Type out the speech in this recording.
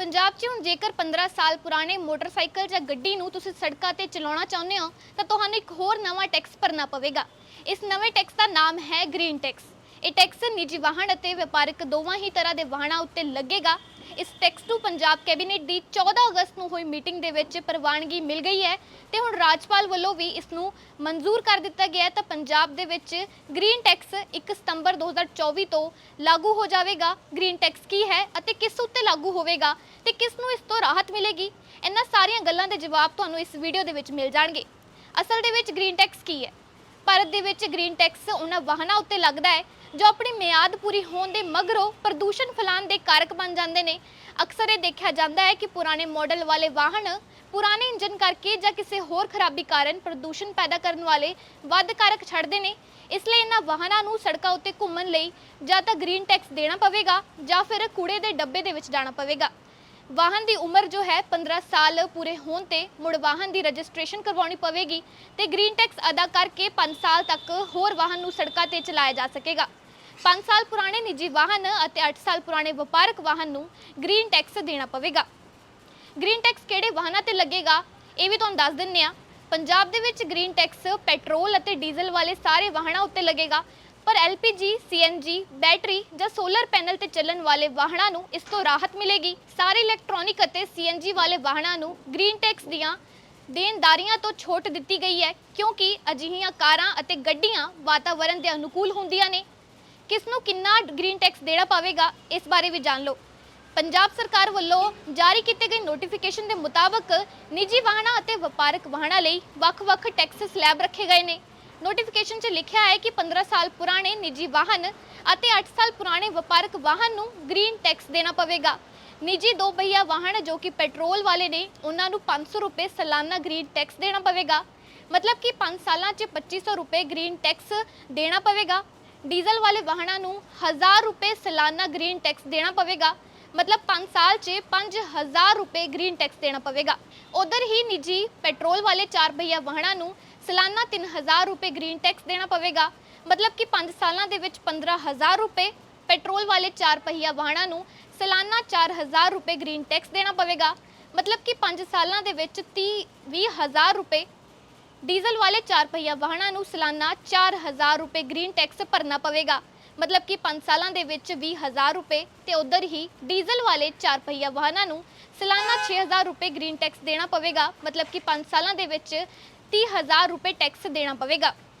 ਪੰਜਾਬ 'ਚ ਹੁਣ ਜੇਕਰ 15 ਸਾਲ ਪੁਰਾਣੇ ਮੋਟਰਸਾਈਕਲ ਜਾਂ ਗੱਡੀ ਨੂੰ ਤੁਸੀਂ ਸੜਕਾਂ ਤੇ ਚਲਾਉਣਾ ਚਾਹੁੰਦੇ ਹੋ, ਤਾਂ ਤੁਹਾਨੂੰ ਇੱਕ ਹੋਰ ਨਵਾਂ ਟੈਕਸ ਭਰਨਾ ਪਵੇਗਾ। ਇਸ ਨਵੇਂ ਟੈਕਸ ਦਾ ਨਾਮ ਹੈ ਗ੍ਰੀਨ ਟੈਕਸ। ਇਹ ਟੈਕਸ ਨਿੱਜੀ ਵਾਹਨ ਅਤੇ ਵਪਾਰਕ ਦੋਵਾਂ ਹੀ ਤਰ੍ਹਾਂ ਦੇ ਵਾਹਨਾਂ ਉੱਤੇ ਲੱਗੇਗਾ ਇਸ ਟੈਕਸ ਨੂੰ ਪੰਜਾਬ ਕੈਬਨਿਟ ਦੀ 14 ਅਗਸਤ ਨੂੰ ਹੋਈ ਮੀਟਿੰਗ ਦੇ ਵਿੱਚ ਪ੍ਰਵਾਨਗੀ ਮਿਲ ਗਈ ਹੈ ਤੇ ਹੁਣ ਰਾਜਪਾਲ ਵੱਲੋਂ ਵੀ ਇਸ ਨੂੰ ਮਨਜ਼ੂਰ ਕਰ ਦਿੱਤਾ ਗਿਆ ਹੈ। ਤਾਂ ਪੰਜਾਬ ਦੇ ਵਿੱਚ ਗ੍ਰੀਨ ਟੈਕਸ 1 ਸਤੰਬਰ 2024 ਤੋਂ ਲਾਗੂ ਹੋ ਜਾਵੇਗਾ। ਗ੍ਰੀਨ ਟੈਕਸ ਕੀ ਹੈ ਅਤੇ ਕਿਸ ਉੱਤੇ ਲਾਗੂ ਹੋਵੇਗਾ ਤੇ ਕਿਸ ਨੂੰ ਇਸ ਤੋਂ ਰਾਹਤ ਮਿਲੇਗੀ? ਇਹਨਾਂ ਸਾਰੀਆਂ ਗੱਲਾਂ ਦੇ ਜਵਾਬ ਤੁਹਾਨੂੰ ਇਸ ਵੀਡੀਓ ਦੇ ਵਿੱਚ ਮਿਲ ਜਾਣਗੇ। ਅਸਲ ਦੇ ਵਿੱਚ ਗ੍ਰੀਨ ਟੈਕਸ ਕੀ ਹੈ? ਭਾਰਤ ਦੇ ਵਿੱਚ ਗ੍ਰੀਨ ਟੈਕਸ ਉਹਨਾਂ ਵਾਹਨਾਂ ਉੱਤੇ ਲੱਗਦਾ ਹੈ, ਜੋ ਆਪਣੀ ਮਿਆਦ ਪੂਰੀ ਹੋਣ ਦੇ ਮਗਰੋਂ ਪ੍ਰਦੂਸ਼ਣ ਫੈਲਾਉਣ ਦੇ ਕਾਰਕ ਬਣ ਜਾਂਦੇ ਨੇ। ਅਕਸਰ ਇਹ ਦੇਖਿਆ ਜਾਂਦਾ ਹੈ ਕਿ ਪੁਰਾਣੇ ਮਾਡਲ ਵਾਲੇ ਵਾਹਨ ਪੁਰਾਣੇ ਇੰਜਨ ਕਰਕੇ ਜਾਂ ਕਿਸੇ ਹੋਰ ਖਰਾਬੀ ਕਾਰਨ ਪ੍ਰਦੂਸ਼ਣ ਪੈਦਾ ਕਰਨ ਵਾਲੇ ਵੱਧ ਕਾਰਕ ਛੱਡਦੇ ਨੇ। ਇਸ ਲਈ ਇਹਨਾਂ ਵਾਹਨਾਂ ਨੂੰ ਸੜਕਾਂ ਉੱਤੇ ਘੁੰਮਣ ਲਈ ਜਾਂ ਤਾਂ ਗ੍ਰੀਨ ਟੈਕਸ ਦੇਣਾ ਪਵੇਗਾ ਜਾਂ ਫਿਰ ਕੂੜੇ ਦੇ ਡੱਬੇ ਦੇ ਵਿੱਚ ਜਾਣਾ ਪਵੇਗਾ। ਵਾਹਨ ਦੀ ਉਮਰ ਜੋ ਹੈ 15 ਸਾਲ ਪੂਰੇ ਹੋਣ ਤੇ ਮੁੜ ਵਾਹਨ ਦੀ ਰਜਿਸਟ੍ਰੇਸ਼ਨ ਕਰਵਾਉਣੀ ਪਵੇਗੀ ਤੇ ਗ੍ਰੀਨ ਟੈਕਸ ਅਦਾ ਕਰਕੇ 5 ਸਾਲ ਤੱਕ ਹੋਰ ਵਾਹਨ ਨੂੰ ਸੜਕਾਂ ਤੇ ਚਲਾਇਆ ਜਾ ਸਕੇਗਾ। 5 ਸਾਲ ਪੁਰਾਣੇ ਨਿੱਜੀ ਵਾਹਨ ਅਤੇ 8 ਸਾਲ ਪੁਰਾਣੇ ਵਪਾਰਕ ਵਾਹਨ ਨੂੰ ਗ੍ਰੀਨ ਟੈਕਸ ਦੇਣਾ ਪਵੇਗਾ। ਗ੍ਰੀਨ ਟੈਕਸ ਕਿਹੜੇ ਵਾਹਨਾਂ ਤੇ ਲੱਗੇਗਾ ਇਹ ਵੀ ਤੁਹਾਨੂੰ ਦੱਸ ਦਿੰਨੇ ਆ ਪੰਜਾਬ ਦੇ ਵਿੱਚ ਗ੍ਰੀਨ ਟੈਕਸ, ਪੈਟਰੋਲ ਅਤੇ ਡੀਜ਼ਲ ਵਾਲੇ ਸਾਰੇ ਵਾਹਨਾਂ ਉੱਤੇ ਲੱਗੇਗਾ। ਪਰ LPG, CNG, ਬੈਟਰੀ ਜਾਂ ਸੋਲਰ ਪੈਨਲ ਤੇ ਚੱਲਣ ਵਾਲੇ ਵਾਹਨਾਂ ਨੂੰ ਇਸ ਤੋਂ ਰਾਹਤ ਮਿਲੇਗੀ। ਸਾਰੇ ਇਲੈਕਟ੍ਰੋਨਿਕ ਅਤੇ CNG ਵਾਲੇ ਵਾਹਨਾਂ ਨੂੰ ਗ੍ਰੀਨ ਟੈਕਸ ਦੀਆਂ ਦੇਣਦਾਰੀਆਂ ਤੋਂ ਛੋਟ ਦਿੱਤੀ ਗਈ ਹੈ ਕਿਉਂਕਿ ਅਜਿਹੀਆਂ ਕਾਰਾਂ ਅਤੇ ਗੱਡੀਆਂ ਵਾਤਾਵਰਣ ਦੇ ਅਨੁਕੂਲ ਹੁੰਦੀਆਂ ਨੇ। ਕਿਸ ਨੂੰ ਕਿੰਨਾ ਗ੍ਰੀਨ ਟੈਕਸ ਦੇਣਾ ਪਵੇਗਾ ਇਸ ਬਾਰੇ ਵੀ ਜਾਣ ਲਓ। ਪੰਜਾਬ ਸਰਕਾਰ ਵੱਲੋਂ ਜਾਰੀ ਕੀਤੇ ਗਏ ਨੋਟੀਫਿਕੇਸ਼ਨ ਦੇ ਮੁਤਾਬਕ ਨਿੱਜੀ ਵਾਹਨਾਂ ਅਤੇ ਵਪਾਰਕ ਵਾਹਨਾਂ ਲਈ ਵੱਖ-ਵੱਖ ਟੈਕਸ ਸਲੈਬ ਰੱਖੇ ਗਏ ਨੇ। ਨੋਟੀਫਿਕੇਸ਼ਨ 'ਚ ਲਿਖਿਆ ਹੈ ਕਿ 15 ਸਾਲ ਪੁਰਾਣੇ ਨਿੱਜੀ ਵਾਹਨ ਅਤੇ 8 ਸਾਲ ਪੁਰਾਣੇ ਵਪਾਰਕ ਵਾਹਨ ਨੂੰ ਗ੍ਰੀਨ ਟੈਕਸ ਦੇਣਾ ਪਵੇਗਾ। ਨਿੱਜੀ ਦੋ ਪਹੀਆ ਵਾਹਨ ਜੋ ਕਿ ਪੈਟਰੋਲ ਵਾਲੇ ਨੇ, ਉਹਨਾਂ ਨੂੰ 500 ਰੁਪਏ ਸਾਲਾਨਾ ਗ੍ਰੀਨ ਟੈਕਸ ਦੇਣਾ ਪਵੇਗਾ। ਮਤਲਬ ਕਿ 5 ਸਾਲਾਂ 'ਚ 2500 ਰੁਪਏ ਗ੍ਰੀਨ ਟੈਕਸ ਦੇਣਾ ਪਵੇਗਾ। ਡੀਜ਼ਲ ਵਾਲੇ ਵਾਹਨਾਂ ਨੂੰ 1000 ਰੁਪਏ ਸਾਲਾਨਾ ਗ੍ਰੀਨ ਟੈਕਸ ਦੇਣਾ ਪਵੇਗਾ। ਮਤਲਬ 5 ਸਾਲ 'ਚ 5000 ਰੁਪਏ ਗ੍ਰੀਨ ਟੈਕਸ ਦੇਣਾ ਪਵੇਗਾ। ਉਧਰ ਹੀ ਨਿੱਜੀ ਪੈਟਰੋਲ ਵਾਲੇ ਚਾਰ ਪਹੀਆ ਵਾਹਨਾਂ ਨੂੰ ਸਾਲਾਨਾ 3000 ਰੁਪਏ ਗ੍ਰੀਨ ਟੈਕਸ ਦੇਣਾ ਪਵੇਗਾ। ਮਤਲਬ ਕਿ 5 ਸਾਲਾਂ ਦੇ ਵਿੱਚ 15000 ਰੁਪਏ ਪੈਟਰੋਲ ਵਾਲੇ 4 ਪਹੀਆ ਵਾਹਨਾਂ ਨੂੰ ਸਾਲਾਨਾ 4000 ਰੁਪਏ ਗ੍ਰੀਨ ਟੈਕਸ ਦੇਣਾ ਪਵੇਗਾ। ਮਤਲਬ ਕਿ 5 ਸਾਲਾਂ ਦੇ ਵਿੱਚ 30 20000 ਰੁਪਏ ਡੀਜ਼ਲ ਵਾਲੇ ਚਾਰ ਪਹੀਆ ਵਾਹਨਾਂ ਨੂੰ ਸਾਲਾਨਾ 4000 ਰੁਪਏ ਗ੍ਰੀਨ ਟੈਕਸ ਭਰਨਾ ਪਵੇਗਾ। ਮਤਲਬ ਕਿ 5 ਸਾਲਾਂ ਦੇ ਵਿੱਚ 20000 ਰੁਪਏ ਤੇ ਉਧਰ ਹੀ ਡੀਜ਼ਲ ਵਾਲੇ ਚਾਰ ਪਹੀਆ ਵਾਹਨਾਂ ਨੂੰ ਸਾਲਾਨਾ 6000 ਰੁਪਏ ਗ੍ਰੀਨ ਟੈਕਸ ਦੇਣਾ ਪਵੇਗਾ। ਮਤਲਬ ਕਿ 5 ਸਾਲਾਂ ਦੇ ਵਿੱਚ 30000 ਰੁਪਏ ਟੈਕਸ ਦੇਣਾ ਪਵੇਗਾ।